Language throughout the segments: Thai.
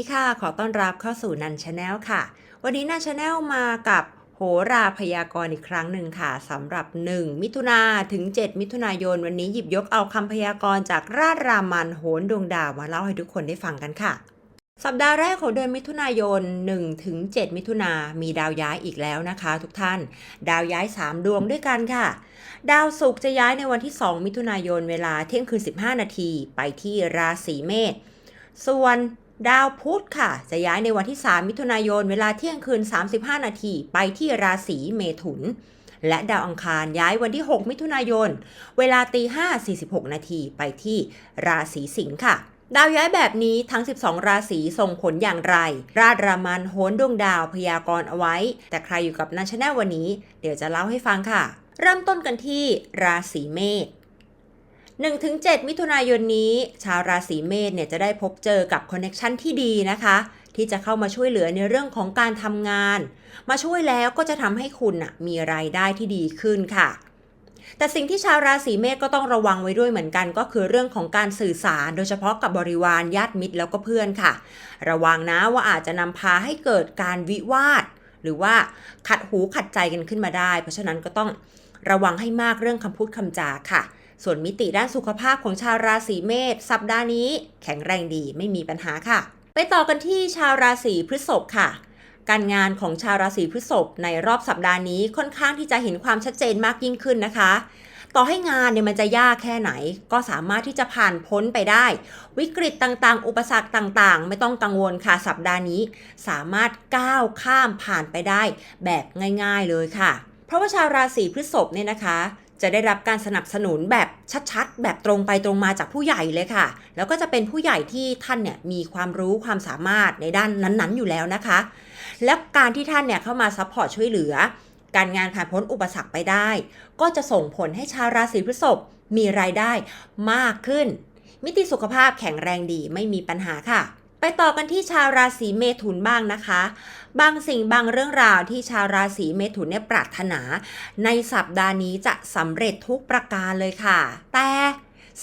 ดีค่ะ ขอต้อนรับเข้าสู่นันชาแนลค่ะ วันนี้นันชาแนลมากับโหราพยากรณ์อีกครั้งหนึ่งค่ะสำหรับ 1 มิถุนาถึง 7 มิถุนายน วันนี้หยิบยกเอาคำพยากรณ์จากราชรามันโหนดวงดาวมาเล่าให้ทุกคนได้ฟังกันค่ะ สัปดาห์แรกของเดือนมิถุนายน1ถึง7มิถุนามีดาวย้ายอีกแล้วนะคะ ทุกท่าน ดาวย้าย 3 ดวงด้วยกันค่ะดาวศุกร์จะย้ายในวันที่ 2 มิถุนายนเวลาเที่ยงคืน 15 นาทีไปที่ราศีเมษ ส่วน ดาวพุธค่ะ จะย้ายในวันที่ 3 มิถุนายน เวลาเที่ยงคืน 35 นาทีไปที่ราศีเมถุน และดาวอังคารย้ายวันที่ 6 มิถุนายน เวลาตี5 46 นาทีไปที่ราศีสิงค์ค่ะดาวย้ายแบบนี้ทั้ง 12 ราศีส่งผลอย่างไร ราดรามันโหนดวงดาวพยากรณ์เอาไว้ แต่ใครอยู่กับนันชแนลวันนี้ เดี๋ยวจะเล่าให้ฟังค่ะ เริ่มต้นกันที่ราศีเมษ 1-7 มิถุนายนนี้ ชาวราศีเมษเนี่ยจะได้พบเจอกับคอนเน็ชันที่ดีนะคะ ที่จะเข้ามาช่วยเหลือในเรื่องของการทำงาน มาช่วยแล้วก็จะทำให้คุณะมีรายได้ที่ดีขึ้นค่ะ แต่สิ่งที่ชาวราศีเมษก็ต้องระวังไว้ด้วยเหมือนกัน ก็คือเรื่องของการสื่อสาร โดยเฉพาะกับบริวารญาติมิตรแล้วก็เพื่อนค่ะ ระวังนะว่าอาจจะนำพาให้เกิดการวิวาท หรือว่าขัดหูขัดใจกันขึ้นมาได้ เพราะฉะนั้นก็ต้องระวังให้มากเรื่องคำพูดคำจาค่ะ ส่วนมิติด้านสุขภาพของชาวราศีเมษสัปดาห์นี้ แข็งแรงดีไม่มีปัญหาค่ะ ไปต่อกันที่ชาวราศีพฤษภค่ะ การงานของชาวราศีพฤษภในรอบสัปดาห์นี้ค่อนข้างที่จะเห็นความชัดเจนมากยิ่งขึ้นนะคะ ต่อให้งานเนี่ยมันจะยากแค่ไหน ก็สามารถที่จะผ่านพ้นไปได้ วิกฤตต่างๆ อุปสรรคต่างๆ ไม่ต้องกังวลค่ะสัปดาห์นี้ สามารถก้าวข้ามผ่านไปได้ แบบง่าย ๆเลยค่ะเพราะว่าชาวราศีพฤษภเนี่ยนะคะ จะได้รับการสนับสนุนแบบชัดๆ แบบตรงไปตรงมาจากผู้ใหญ่เลยค่ะ แล้วก็จะเป็นผู้ใหญ่ที่ท่านเนี่ยมีความรู้ความสามารถในด้านนั้นๆ อยู่แล้วนะคะ และการที่ท่านเนี่ยเข้ามาซัพพอร์ตช่วยเหลือ การงานผ่านพ้นอุปสรรคไปได้ ก็จะส่งผลให้ชาวราศีพฤษภมีรายได้มากขึ้น มิติสุขภาพแข็งแรงดีไม่มีปัญหาค่ะ ไปต่อกันที่ชาวราศีเมถุนบ้างนะคะ บางสิ่งบางเรื่องราวที่ชาวราศีเมถุนเนี่ยปรารถนา ในสัปดาห์นี้จะสำเร็จทุกประการเลยค่ะ แต่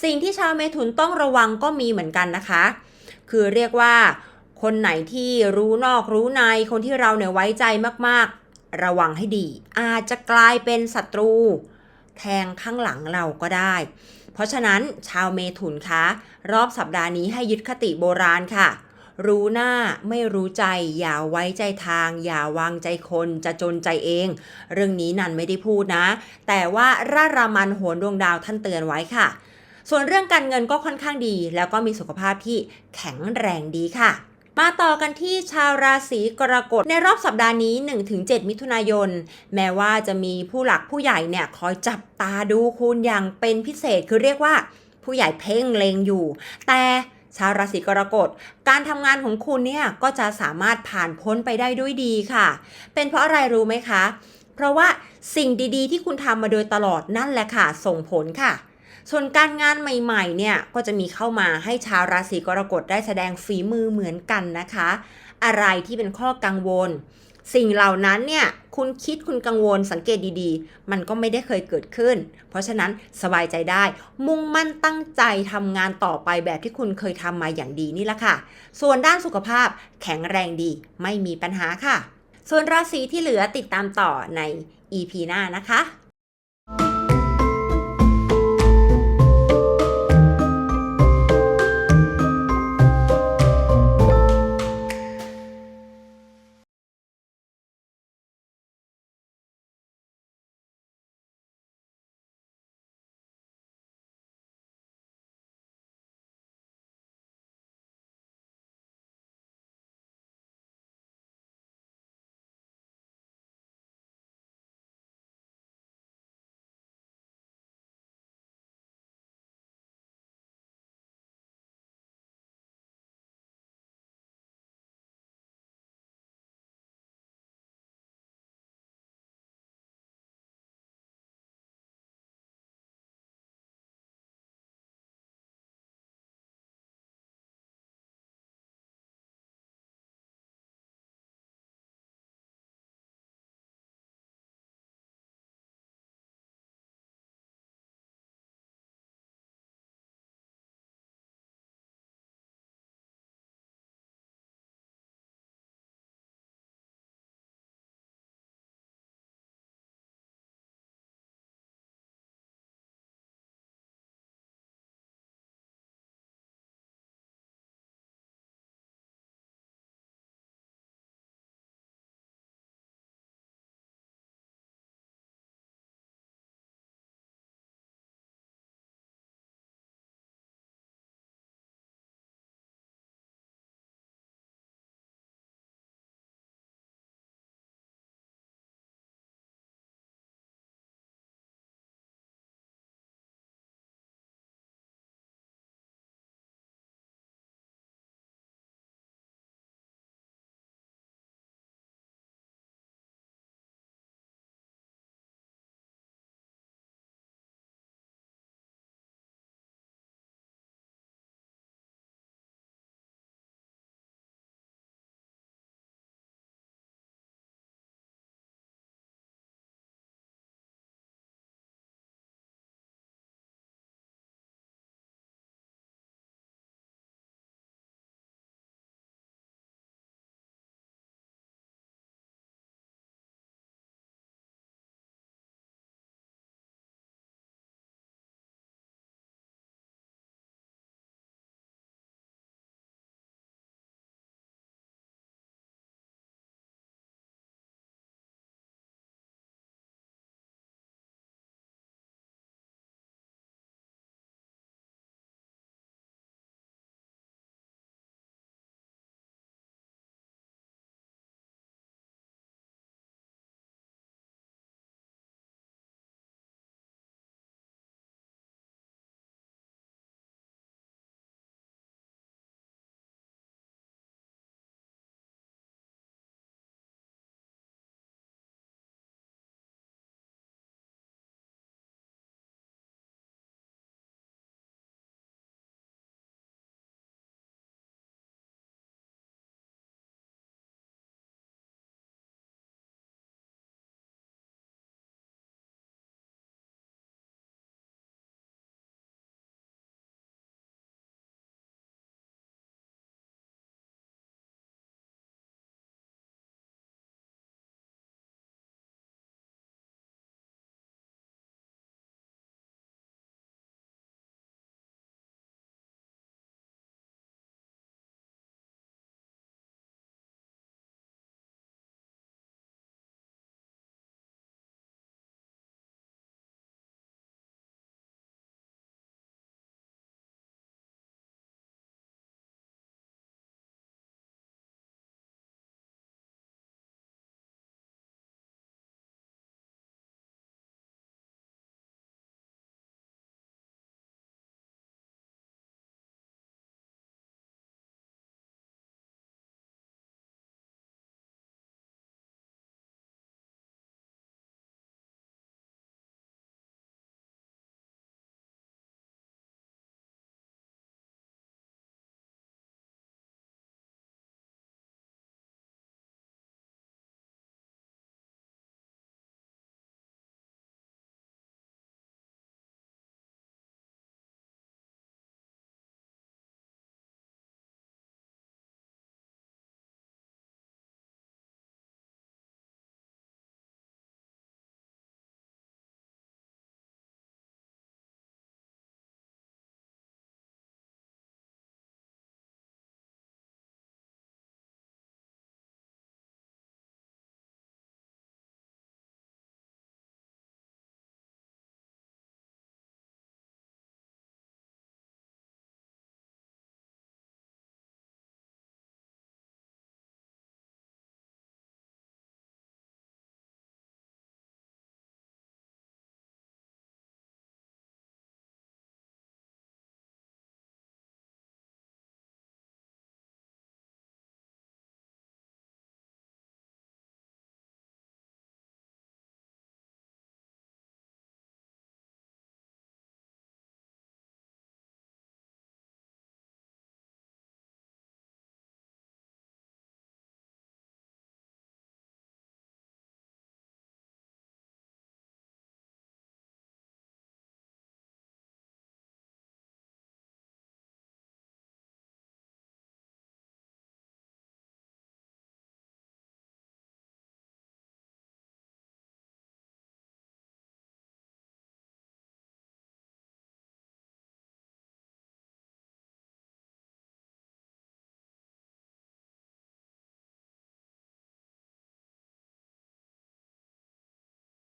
สิ่งที่ชาวเมถุนต้องระวังก็มีเหมือนกันนะคะ คือเรียกว่า คนไหนที่รู้นอกรู้ใน คนที่เราเนี่ยไว้ใจมากๆ ระวังให้ดี อาจจะกลายเป็นศัตรู แทงข้างหลังเราก็ได้ เพราะฉะนั้นชาวเมถุนคะ รอบสัปดาห์นี้ให้ยึดคติโบราณค่ะ รู้หน้าไม่รู้ใจ อย่าไว้ใจทาง อย่าวางใจคนจะจนใจเอง เรื่องนี้นันไม่ได้พูดนะ แต่ว่ารารามันโหนดวงดาวท่านเตือนไว้ค่ะ ส่วนเรื่องการเงินก็ค่อนข้างดี แล้วก็มีสุขภาพที่แข็งแรงดีค่ะมาต่อกันที่ชาวราศีกรกฎในรอบสัปดาห์นี้ 1-7 มิถุนายน แม้ว่าจะมีผู้หลักผู้ใหญ่เนี่ยคอยจับตาดูคุณอย่างเป็นพิเศษคือเรียกว่าผู้ใหญ่เพ่งเลงอยู่ แต่ ชาวราศีกรกฎ การทำงานของคุณเนี่ยก็จะสามารถผ่านพ้นไปได้ด้วยดีค่ะ เป็นเพราะอะไรรู้ไหมคะ เพราะว่าสิ่งดีๆ ที่คุณทำมาโดยตลอดนั่นแหละค่ะ ส่งผลค่ะ ส่วนการงานใหม่ๆ เนี่ยก็จะมีเข้ามาให้ชาวราศีกรกฎได้แสดงฝีมือเหมือนกันนะคะ อะไรที่เป็นข้อกังวล สิ่งเหล่านั้นเนี่ยคุณคิดคุณกังวลสังเกตดีๆ มันก็ไม่ได้เคยเกิดขึ้น เพราะฉะนั้นสบายใจได้ มุ่งมั่นตั้งใจทำงานต่อไปแบบที่คุณเคยทำมาอย่างดีนี่แหละค่ะ ส่วนด้านสุขภาพแข็งแรงดี ไม่มีปัญหาค่ะ ส่วนราศีที่เหลือติดตามต่อใน EP หน้านะคะ